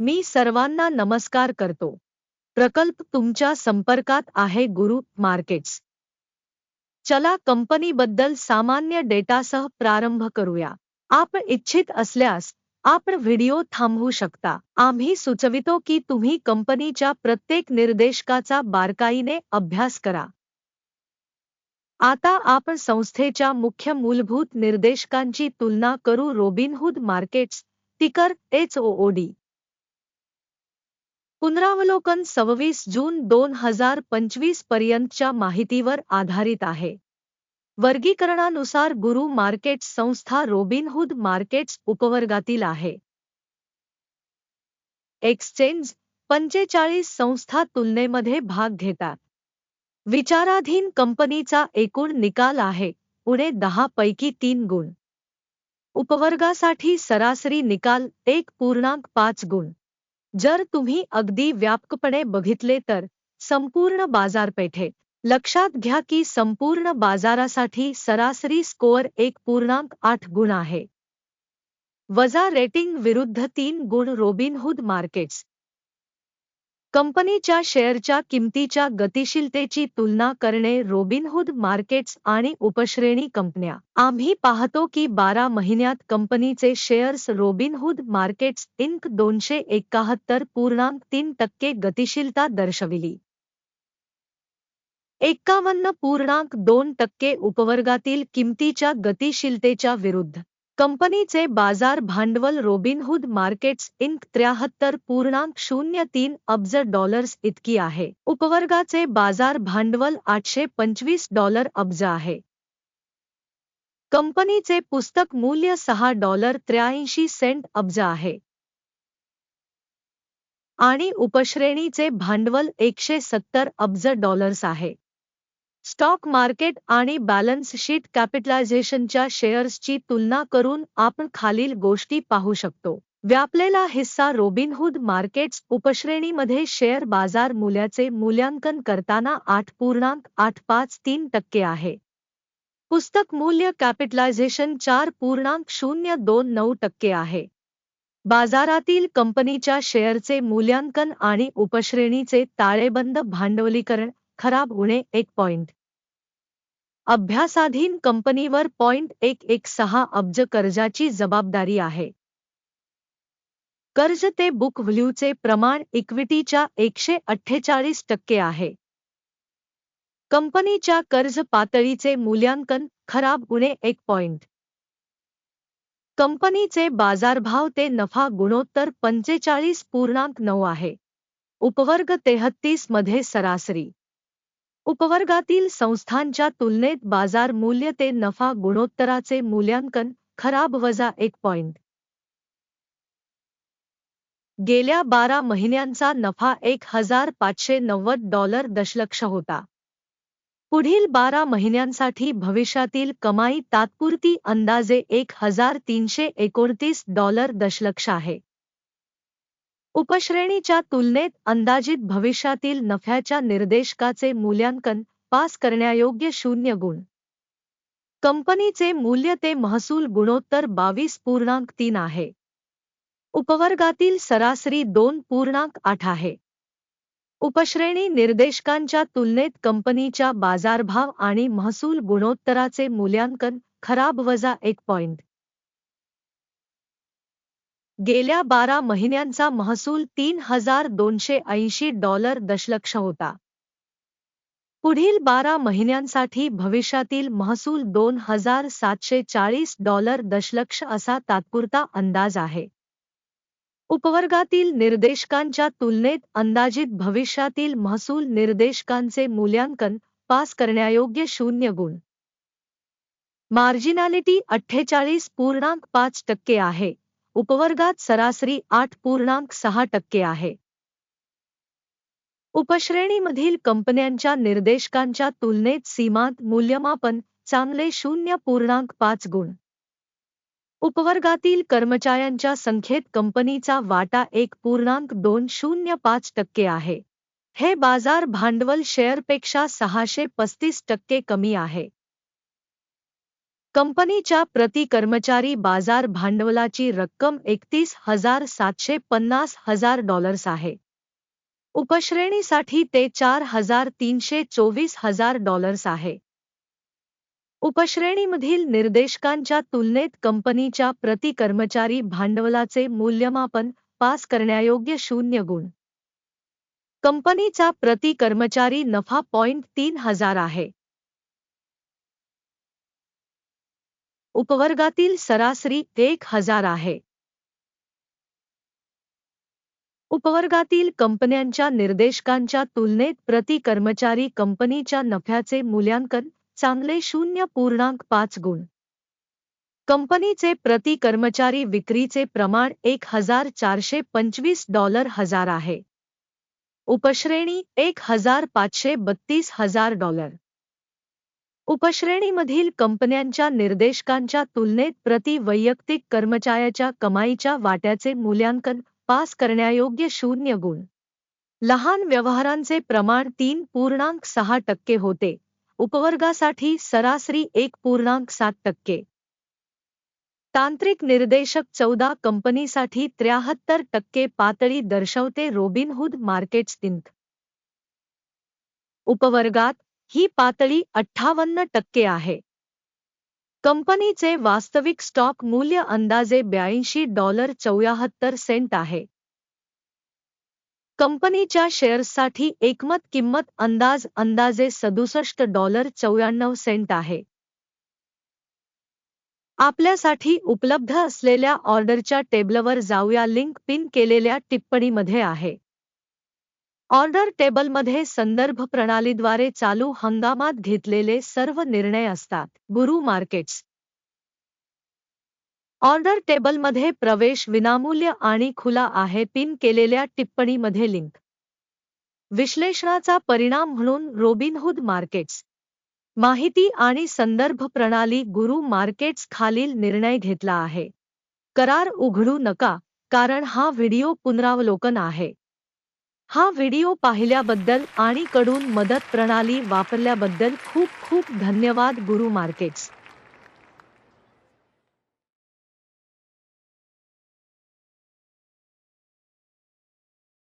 मी सर्वांना नमस्कार करतो. प्रकल्प तुमच्या संपर्कात आहे गुरु मार्केट्स. चला कंपनीबद्दल सामान्य डेटासह प्रारंभ करूया. आपण इच्छित असल्यास आपण व्हिडिओ थांबवू शकता. आम्ही सुचवितो की तुम्ही कंपनीच्या प्रत्येक निर्देशकाचा बारकाईने अभ्यास करा. आता आपण संस्थेच्या मुख्य मूलभूत निर्देशकांची तुलना करू Robinhood markets ticker H O D. पुनरावलोकन सव्वीस जून दोन हजार पंचवीस पर्यंतच्या माहितीवर आधारित आहे. वर्गीकरणानुसार गुरु मार्केट्स संस्था रोबिनहुड मार्केट्स उपवर्गातील आहे. एक्सचेंज पंचेचाळीस संस्था तुलनेमध्ये भाग घेतात. विचाराधीन कंपनीचा एकूण निकाल आहे पुणे दहा पैकी तीन गुण. उपवर्गासाठी सरासरी निकाल एक पूर्णांक पाच गुण. जर तुम्ही अगदी व्यापकपणे बघितले तर संपूर्ण बाजारपेठेत लक्षात घ्या की संपूर्ण बाजारासाठी सरासरी स्कोअर एक पूर्णांक आठ गुण आहे. वजा रेटिंग विरुद्ध तीन गुण रोबिनहुद मार्केट्स. कंपनीच्या शेअरच्या किमतीच्या गतिशीलतेची तुलना करणे रोबिनहुड मार्केट्स आणि उपश्रेणी कंपन्या. आम्ही पाहतो की बारा महिन्यात कंपनीचे शेअर्स रोबिनहुड मार्केट्स इंक दोनशे एकाहत्तर पूर्णांक तीन टक्के गतिशीलता दर्शविली. एक्कावन्न पूर्णांक दोन टक्के उपवर्गातील किमतीच्या गतिशीलतेच्या विरुद्ध. कंपनीचे बाजार भांडवल रोबिनहूड मार्केट्स इंक त्र्याहत्तर पूर्णांक शून्य तीन अब्ज डॉलर्स इतकी आहे. उपवर्गाचे बाजार भांडवल आठशे पंचवीस डॉलर अब्ज आहे. कंपनीचे पुस्तक मूल्य सहा डॉलर त्र्याऐंशी सेंट अब्ज आहे. आणि उपश्रेणीचे भांडवल एकशे सत्तर अब्ज डॉलर्स आहे. स्टॉक मार्केट आणि बॅलन्स शीट कॅपिटलायझेशनच्या शेअर्सची तुलना करून आपण खालील गोष्टी पाहू शकतो. व्यापलेला हिस्सा रोबिनहूड मार्केट्स उपश्रेणीमध्ये शेअर बाजार मूल्याचे मूल्यांकन करताना आठ पूर्णांक आठ पाच तीन टक्के आहे. पुस्तक मूल्य कॅपिटलायझेशन चार पूर्णांक शून्य दोन नऊ टक्के आहे. बाजारातील कंपनीच्या शेअरचे मूल्यांकन आणि उपश्रेणीचे ताळेबंद भांडवलीकरण खराब होणे एक पॉइंट. अभ्यासाधीन कंपनीवर पॉइंट एक एक सहा अब्ज कर्जाची जबाबदारी आहे. कर्ज ते बुक व्हॅल्यूचे प्रमाण इक्विटीच्या एकशे अठ्ठेचाळीस टक्के आहे. कंपनीच्या कर्ज पातळीचे मूल्यांकन खराब होणे एक पॉइंट. कंपनीचे बाजारभाव ते नफा गुणोत्तर पंचेचाळीस पूर्णांक नऊ आहे. उपवर्ग तेहत्तीस मध्ये सरासरी. उपवर्गातील संस्थांच्या तुलनेत बाजार मूल्य ते नफा गुणोत्तराचे मूल्यांकन खराब वजा एक पॉइंट. गेल्या बारा महिन्यांचा नफा एक हजार पाचशे नव्वद डॉलर दशलक्ष होता. पुढील बारा महिन्यांसाठी भविष्यातील कमाई तात्पुरती अंदाजे एक हजार तीनशे एकोणतीस डॉलर दशलक्ष आहे. उपश्रेणीच्या तुलनेत अंदाजित भविष्यातील नफ्याच्या निर्देशकाचे मूल्यांकन पास करण्यायोग्य शून्य गुण. कंपनीचे मूल्य ते महसूल गुणोत्तर बावीस पूर्णांक तीन आहे. उपवर्गातील सरासरी दोन पूर्णांक आठ आहे. उपश्रेणी निर्देशकांच्या तुलनेत कंपनीच्या बाजारभाव आणि महसूल गुणोत्तराचे मूल्यांकन खराब वजा एक पॉइंट. गेल्या बारा महिन्यांचा महसूल तीन हजार दोनशे ऐंशी डॉलर दशलक्ष होता. पुढील बारा महिन्यांसाठी भविष्यातील महसूल दोन हजार सातशे चाळीस डॉलर दशलक्ष असा तात्पुरता अंदाज आहे. उपवर्गातील निर्देशकांच्या तुलनेत अंदाजित भविष्यातील महसूल निर्देशकांचे मूल्यांकन पास करण्यायोग्य शून्य गुण. मार्जिनालिटी अठ्ठेचाळीस पूर्णांक पाच टक्के आहे. उपवर्गात सरासरी आठ पूर्णांक सहा टक्के आहे. उपश्रेणीमधील कंपन्यांच्या निर्देशकांच्या तुलनेत सीमांत मूल्यमापन चांगले शून्य पूर्णांक पाच गुण. उपवर्गातील कर्मचाऱ्यांच्या संख्येत कंपनीचा वाटा एक पूर्णांक दोन शून्य पाच टक्के आहे. हे बाजार भांडवल शेअरपेक्षा सहाशे पस्तीस टक्के कमी आहे. कंपनीच्या प्रति कर्मचारी बाजार भांडवलाची रक्कम एकतीस हजार सातशे पन्नास हजार डॉलर्स आहे. उपश्रेणीसाठी ते चार हजार तीनशे चोवीस हजार डॉलर्स आहे. उपश्रेणीमधील निर्देशकांच्या तुलनेत कंपनीच्या प्रति कर्मचारी भांडवलाचे मूल्यमापन पास करण्यायोग्य शून्य गुण. कंपनीचा प्रति कर्मचारी नफा पॉइंट तीन हजार आहे. उपवर्गातील सरासरी एक हजार आहे. उपवर्गातील कंपन्यांच्या निर्देशकांच्या तुलनेत प्रति कर्मचारी कंपनीच्या नफ्याचे मूल्यांकन चांगले शून्य पूर्णांक पाच गुण. कंपनीचे प्रति कर्मचारी विक्रीचे प्रमाण एक हजार चारशे पंचवीस डॉलर हजार आहे. उपश्रेणी एक हजार पाचशे बत्तीस हजार डॉलर. उपश्रेणीमधील कंपन्यांच्या निर्देशकांच्या तुलनेत प्रति वैयक्तिक कर्मचाऱ्याच्या कमाईच्या वाट्याचे मूल्यांकन पास करण्यायोग्य शून्य गुण. लहान व्यवहारांचे प्रमाण तीन पूर्णांक सहा टक्के होते. उपवर्गासाठी सरासरी एक पूर्णांक सात टक्के. तांत्रिक निर्देशक चौदा कंपनीसाठी त्र्याहत्तर टक्के पातळी दर्शवते रोबिनहुड मार्केट्स इंक. उपवर्गात ही पातळी अठ्ठावन्न टक्के आहे. कंपनीचे वास्तविक स्टॉक मूल्य अंदाजे ब्याऐंशी डॉलर चौऱ्याहत्तर सेंट आहे. कंपनीच्या शेअर्ससाठी एकमत किंमत अंदाज अंदाजे सदुसष्ट डॉलर चौऱ्याण्णव सेंट आहे. आपल्यासाठी उपलब्ध असलेल्या ऑर्डरच्या टेबलवर जाऊया लिंक पिन केलेल्या टिप्पणीमध्ये आहे. ऑर्डर टेबलमध्ये संदर्भ प्रणालीद्वारे चालू हंगामात घेतलेले सर्व निर्णय असतात. गुरु मार्केट्स. ऑर्डर टेबलमध्ये प्रवेश विनामूल्य आणि खुला आहे. पिन केलेल्या टिप्पणीमध्ये लिंक. विश्लेषणाचा परिणाम म्हणून रोबिनहुड मार्केट्स. माहिती आणि संदर्भ प्रणाली गुरु मार्केट्स खालील निर्णय घेतला आहे. करार उघडू नका कारण हा व्हिडिओ पुनरावलोकन आहे. हा व्हिडिओ पाहिल्याबद्दल आणि कडून मदत प्रणाली वापरल्याबद्दल खूप खूप धन्यवाद गुरु मार्केट्स.